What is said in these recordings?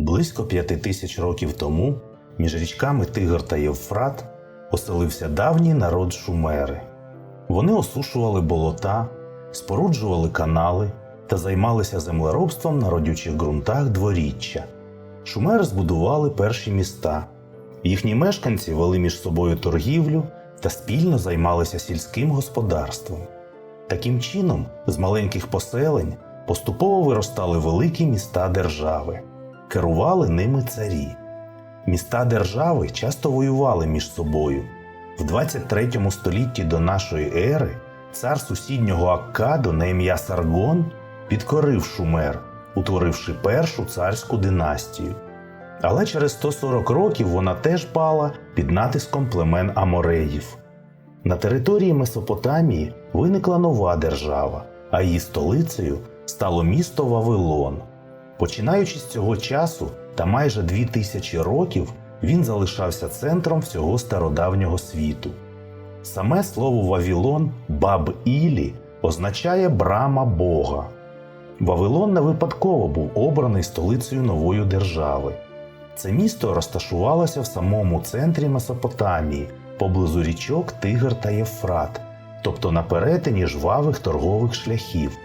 Близько п'яти тисяч років тому між річками Тигр та Євфрат оселився давній народ Шумери. Вони осушували болота, споруджували канали та займалися землеробством на родючих ґрунтах дворіччя. Шумери збудували перші міста. Їхні мешканці вели між собою торгівлю та спільно займалися сільським господарством. Таким чином, з маленьких поселень поступово виростали великі міста держави, керували ними царі. Міста держави часто воювали між собою. В 23 столітті до нашої ери цар сусіднього Аккаду на ім'я Саргон підкорив Шумер, утворивши першу царську династію. Але через 140 років вона теж пала під натиском племен Амореїв. На території Месопотамії виникла нова держава, а її столицею стало місто Вавилон. Починаючи з цього часу та майже дві тисячі років він залишався центром всього стародавнього світу. Саме слово Вавилон Баб-Ілі означає брама Бога. Вавилон не випадково був обраний столицею нової держави. Це місто розташувалося в самому центрі Месопотамії, поблизу річок Тигр та Єфрат, тобто на перетині жвавих торгових шляхів.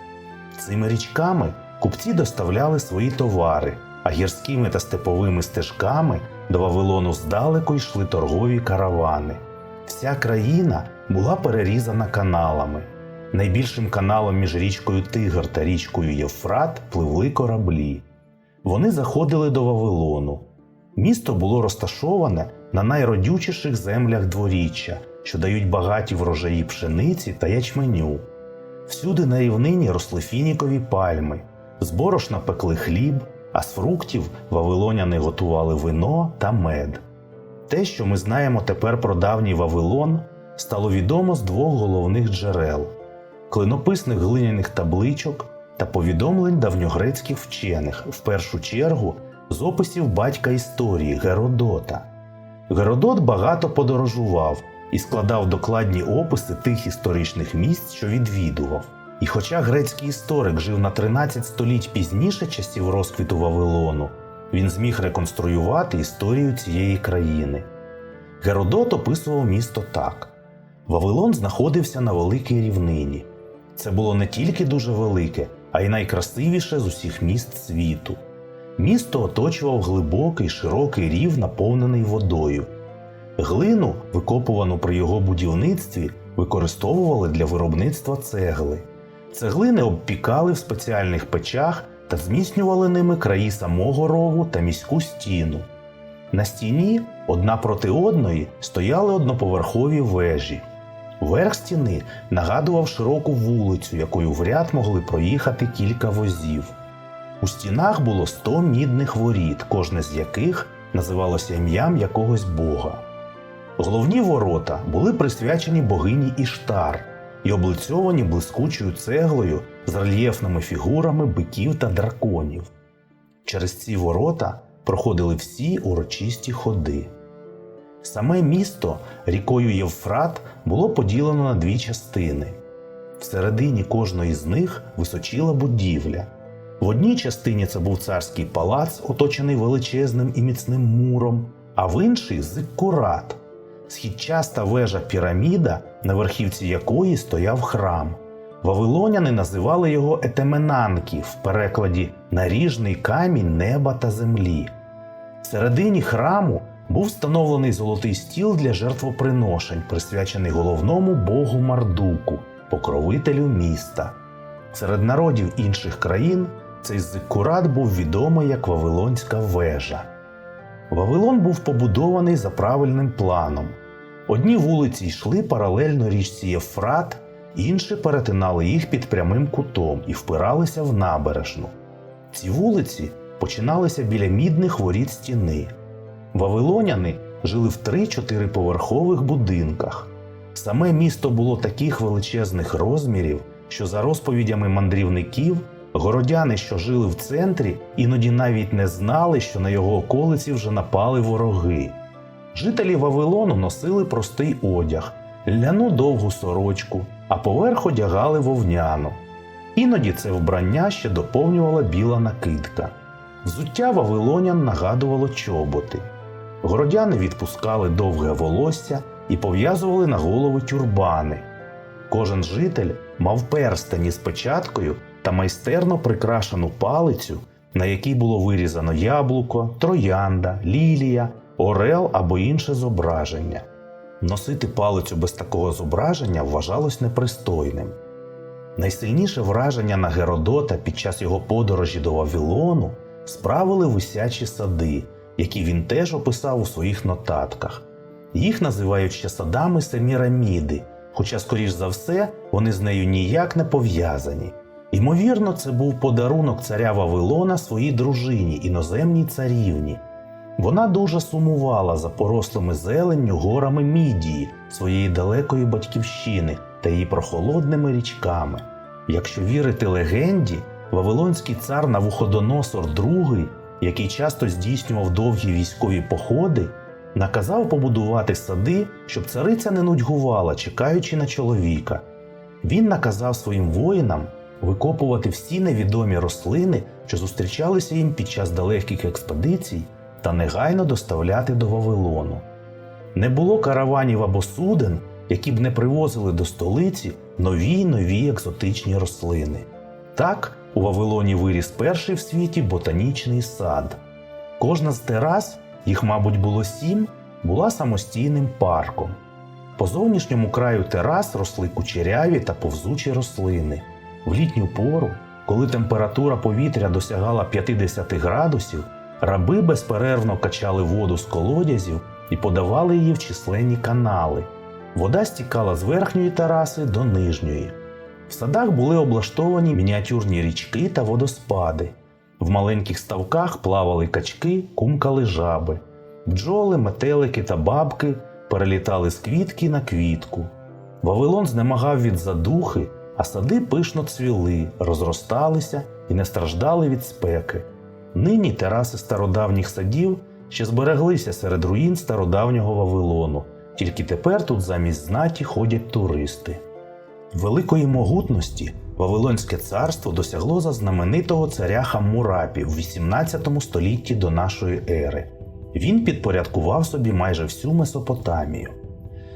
Цими річками купці доставляли свої товари, а гірськими та степовими стежками до Вавилону здалеку йшли торгові каравани. Вся країна була перерізана каналами. Найбільшим каналом між річкою Тигр та річкою Євфрат пливли кораблі. Вони заходили до Вавилону. Місто було розташоване на найродючіших землях дворіччя, що дають багаті врожаї пшениці та ячменю. Всюди на рівнині росли фінікові пальми, з борошна пекли хліб, а з фруктів вавилоняни готували вино та мед. Те, що ми знаємо тепер про давній Вавилон, стало відомо з двох головних джерел клинописних глиняних табличок та повідомлень давньогрецьких вчених, в першу чергу з описів батька історії Геродота. Геродот багато подорожував і складав докладні описи тих історичних місць, що відвідував. І хоча грецький історик жив на 13 століть пізніше часів розквіту Вавилону, він зміг реконструювати історію цієї країни. Геродот описував місто так: Вавилон знаходився на великій рівнині. Це було не тільки дуже велике, а й найкрасивіше з усіх міст світу. Місто оточував глибокий широкий рів, наповнений водою. Глину, викопувану при його будівництві, використовували для виробництва цегли. Цеглини обпікали в спеціальних печах та зміцнювали ними краї самого рову та міську стіну. На стіні одна проти одної стояли одноповерхові вежі. Верх стіни нагадував широку вулицю, якою в ряд могли проїхати кілька возів. У стінах було 100 мідних воріт, кожне з яких називалося ім'ям якогось бога. Головні ворота були присвячені богині Іштар і облицьовані блискучою цеглою з рельєфними фігурами биків та драконів. Через ці ворота проходили всі урочисті ходи. Саме місто рікою Євфрат було поділено на дві частини. Всередині кожної з них височила будівля. В одній частині це був царський палац, оточений величезним і міцним муром, а в іншій зиккурат – східчаста вежа піраміда, на верхівці якої стояв храм. Вавилоняни називали його Етеменанки в перекладі наріжний камінь неба та землі. Всередині храму був встановлений золотий стіл для жертвоприношень, присвячений головному богу Мардуку, покровителю міста. Серед народів інших країн цей зиккурат був відомий як Вавилонська вежа. Вавилон був побудований за правильним планом. Одні вулиці йшли паралельно річці Єфрат, інші перетинали їх під прямим кутом і впиралися в набережну. Ці вулиці починалися біля мідних воріт стіни. Вавилоняни жили в 3-4 поверхових будинках. Саме місто було таких величезних розмірів, що за розповідями мандрівників, городяни, що жили в центрі, іноді навіть не знали, що на його околиці вже напали вороги. Жителі Вавилону носили простий одяг, ляну довгу сорочку, а поверх одягали вовняну. Іноді це вбрання ще доповнювала біла накидка. Взуття вавилонян нагадувало чоботи. Городяни відпускали довге волосся і пов'язували на голови тюрбани. Кожен житель мав перстені з печаткою та майстерно прикрашену палицю, на якій було вирізано яблуко, троянда, лілія, орел або інше зображення. Носити палицю без такого зображення вважалось непристойним. Найсильніше враження на Геродота під час його подорожі до Вавилону справили висячі сади, які він теж описав у своїх нотатках. Їх називають ще садами Семіраміди, хоча, скоріш за все, вони з нею ніяк не пов'язані. Ймовірно, це був подарунок царя Вавилона своїй дружині, іноземній царівні. Вона дуже сумувала за порослими зеленню горами Мідії, своєї далекої батьківщини та її прохолодними річками. Якщо вірити легенді, Вавилонський цар Навуходоносор II, який часто здійснював довгі військові походи, наказав побудувати сади, щоб цариця не нудьгувала, чекаючи на чоловіка. Він наказав своїм воїнам викопувати всі невідомі рослини, що зустрічалися їм під час далеких експедицій, та негайно доставляти до Вавилону. Не було караванів або суден, які б не привозили до столиці нові й нові екзотичні рослини. Так, у Вавилоні виріс перший в світі ботанічний сад. Кожна з терас, їх, мабуть, було сім, була самостійним парком. По зовнішньому краю терас росли кучеряві та повзучі рослини. В літню пору, коли температура повітря досягала 50 градусів, раби безперервно качали воду з колодязів і подавали її в численні канали. Вода стікала з верхньої тераси до нижньої. В садах були облаштовані мініатюрні річки та водоспади. В маленьких ставках плавали качки, кумкали жаби. Бджоли, метелики та бабки перелітали з квітки на квітку. Вавилон знемагав від задухи, а сади пишно цвіли, розросталися і не страждали від спеки. Нині тераси стародавніх садів ще збереглися серед руїн стародавнього Вавилону, тільки тепер тут замість знаті ходять туристи. Великої могутності Вавилонське царство досягло за знаменитого царя Хаммурапі в 18 столітті до нашої ери. Він підпорядкував собі майже всю Месопотамію.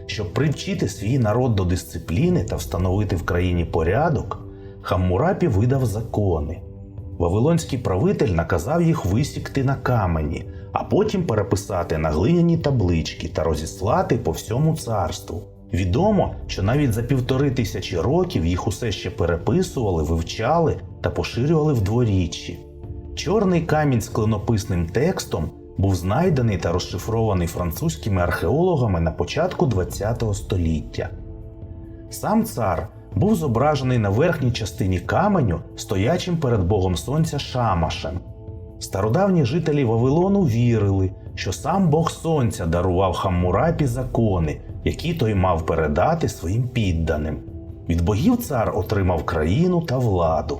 Щоб привчити свій народ до дисципліни та встановити в країні порядок, Хаммурапі видав закони. Вавилонський правитель наказав їх висікти на камені, а потім переписати на глиняні таблички та розіслати по всьому царству. Відомо, що навіть за півтори тисячі років їх усе ще переписували, вивчали та поширювали в дворіччі. Чорний камінь з клинописним текстом був знайдений та розшифрований французькими археологами на початку ХХ століття. Сам цар був зображений на верхній частині каменю, стоячим перед Богом Сонця Шамашем. Стародавні жителі Вавилону вірили, що сам Бог Сонця дарував Хаммурапі закони, які той мав передати своїм підданим. Від богів цар отримав країну та владу.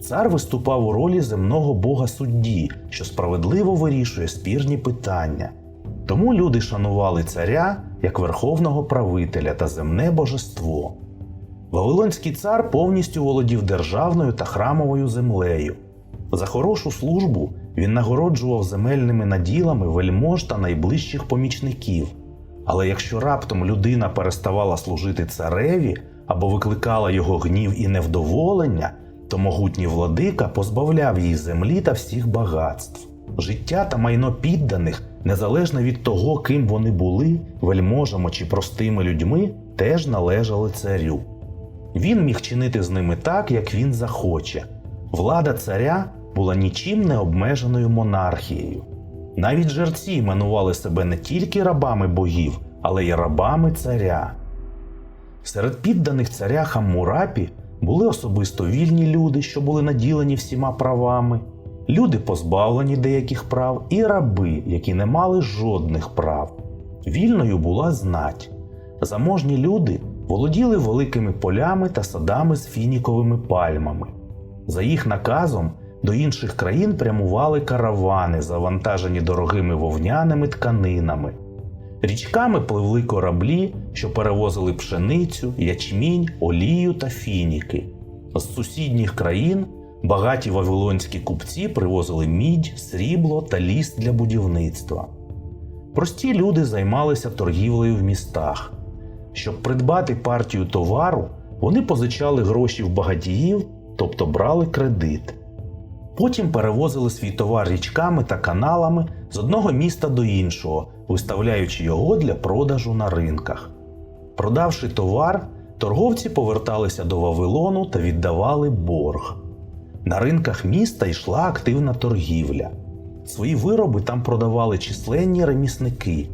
Цар виступав у ролі земного бога судді, що справедливо вирішує спірні питання. Тому люди шанували царя як верховного правителя та земне божество. Вавилонський цар повністю володів державною та храмовою землею. За хорошу службу він нагороджував земельними наділами вельмож та найближчих помічників. Але якщо раптом людина переставала служити цареві або викликала його гнів і невдоволення, то могутній владика позбавляв її землі та всіх багатств. Життя та майно підданих, незалежно від того, ким вони були, вельможами чи простими людьми, теж належали царю. Він міг чинити з ними так, як він захоче. Влада царя була нічим не обмеженою монархією. Навіть жерці іменували себе не тільки рабами богів, але й рабами царя. Серед підданих царя Хаммурапі були особисто вільні люди, що були наділені всіма правами, люди, позбавлені деяких прав, і раби, які не мали жодних прав. Вільною була знать. Заможні люди володіли великими полями та садами з фініковими пальмами. За їх наказом до інших країн прямували каравани, завантажені дорогими вовняними тканинами. Річками пливли кораблі, що перевозили пшеницю, ячмінь, олію та фініки. З сусідніх країн Багаті вавилонські купці привозили мідь, срібло та ліс для будівництва. Прості люди займалися торгівлею в містах. Щоб придбати партію товару, вони позичали гроші в багатіїв, тобто брали кредит. Потім перевозили свій товар річками та каналами з одного міста до іншого, виставляючи його для продажу на ринках. Продавши товар, торговці поверталися до Вавилону та віддавали борг. На ринках міста йшла активна торгівля. Свої вироби там продавали численні ремісники.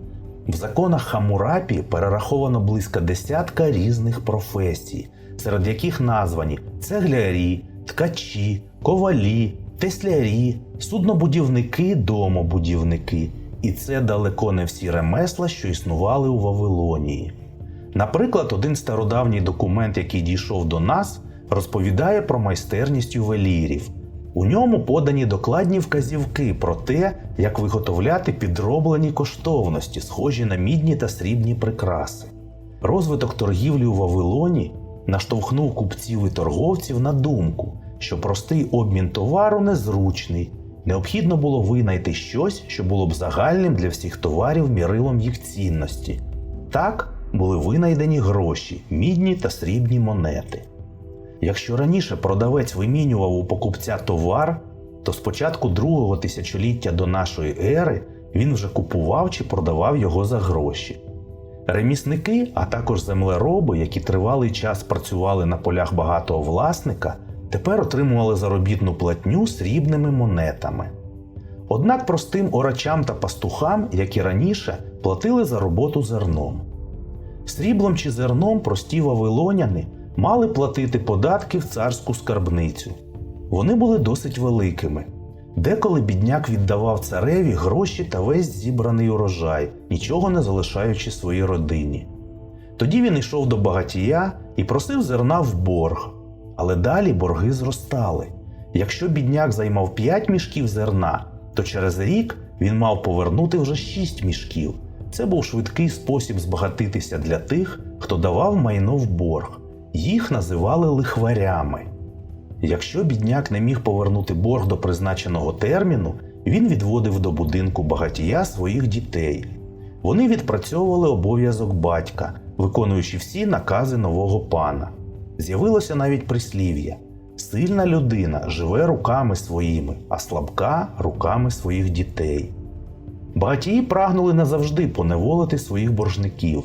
В законах Хамурапі перераховано близько десятка різних професій, серед яких названі цеглярі, ткачі, ковалі, теслярі, суднобудівники, домобудівники. І це далеко не всі ремесла, що існували у Вавилонії. Наприклад, один стародавній документ, який дійшов до нас, розповідає про майстерність ювелірів. У ньому подані докладні вказівки про те, як виготовляти підроблені коштовності, схожі на мідні та срібні прикраси. Розвиток торгівлі у Вавилоні наштовхнув купців і торговців на думку, що простий обмін товару незручний, необхідно було винайти щось, що було б загальним для всіх товарів мірилом їх цінності. Так були винайдені гроші, мідні та срібні монети. Якщо раніше продавець вимінював у покупця товар, то з початку другого тисячоліття до нашої ери він вже купував чи продавав його за гроші. Ремісники, а також землероби, які тривалий час працювали на полях багатого власника, тепер отримували заробітну платню срібними монетами. Однак простим орачам та пастухам, як і раніше, платили за роботу зерном. Сріблом чи зерном прості вавилоняни мали платити податки в царську скарбницю. Вони були досить великими. Деколи бідняк віддавав цареві гроші та весь зібраний урожай, нічого не залишаючи своїй родині. Тоді він йшов до багатія і просив зерна в борг, але далі борги зростали. Якщо бідняк займав 5 мішків зерна, то через рік він мав повернути вже 6 мішків. Це був швидкий спосіб збагатитися для тих, хто давав майно в борг. Їх називали лихварями. Якщо бідняк не міг повернути борг до призначеного терміну, він відводив до будинку багатія своїх дітей. Вони відпрацьовували обов'язок батька, виконуючи всі накази нового пана. З'явилося навіть прислів'я: сильна людина живе руками своїми, а слабка руками своїх дітей. Багатії прагнули назавжди поневолити своїх боржників,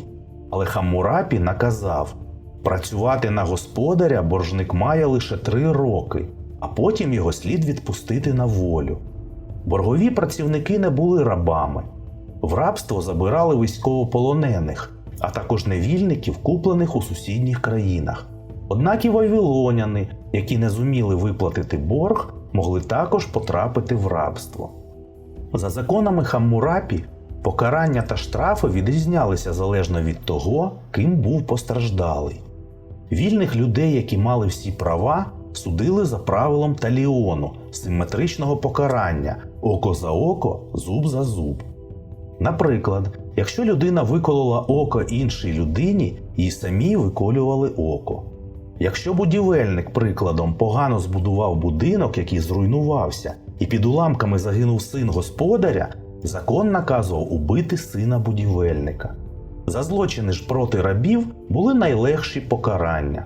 але Хамурапі наказав працювати на господаря боржник має лише три роки, а потім його слід відпустити на волю. Боргові працівники не були рабами. В рабство забирали військовополонених, а також невільників, куплених у сусідніх країнах. Однак і вавилоняни, які не зуміли виплатити борг, могли також потрапити в рабство. За законами Хаммурапі, покарання та штрафи відрізнялися залежно від того, ким був постраждалий. Вільних людей, які мали всі права, судили за правилом таліону симетричного покарання око за око, зуб за зуб. Наприклад, якщо людина виколола око іншій людині, їй самі виколювали око. Якщо будівельник, прикладом, погано збудував будинок, який зруйнувався, і під уламками загинув син господаря, закон наказував убити сина будівельника. За злочини ж проти рабів були найлегші покарання.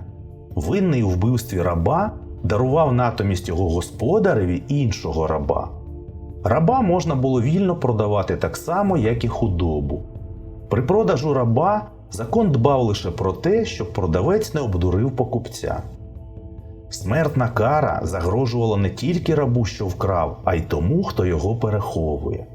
Винний у вбивстві раба дарував натомість його господареві іншого раба. Раба можна було вільно продавати так само, як і худобу. При продажу раба закон дбав лише про те, щоб продавець не обдурив покупця. Смертна кара загрожувала не тільки рабу, що вкрав, а й тому, хто його переховує.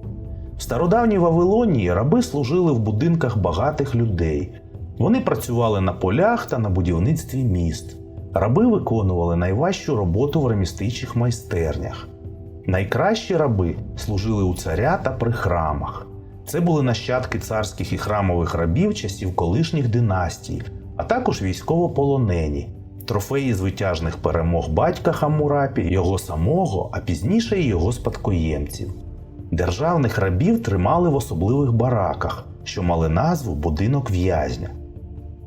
В стародавній Вавилонії раби служили в будинках багатих людей. Вони працювали на полях та на будівництві міст. Раби виконували найважчу роботу в ремістичих майстернях. Найкращі раби служили у царя та при храмах. Це були нащадки царських і храмових рабів часів колишніх династій, а також військовополонені, трофеї звитяжних перемог батька Хамурапі, його самого, а пізніше і його спадкоємців. Державних рабів тримали в особливих бараках, що мали назву будинок в'язня.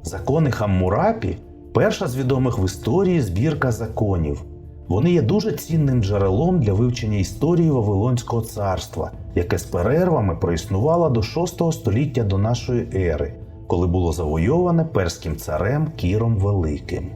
Закони Хаммурапі перша з відомих в історії збірка законів. Вони є дуже цінним джерелом для вивчення історії Вавилонського царства, яке з перервами проіснувало до 6 століття до нашої ери, коли було завойоване перським царем Кіром Великим.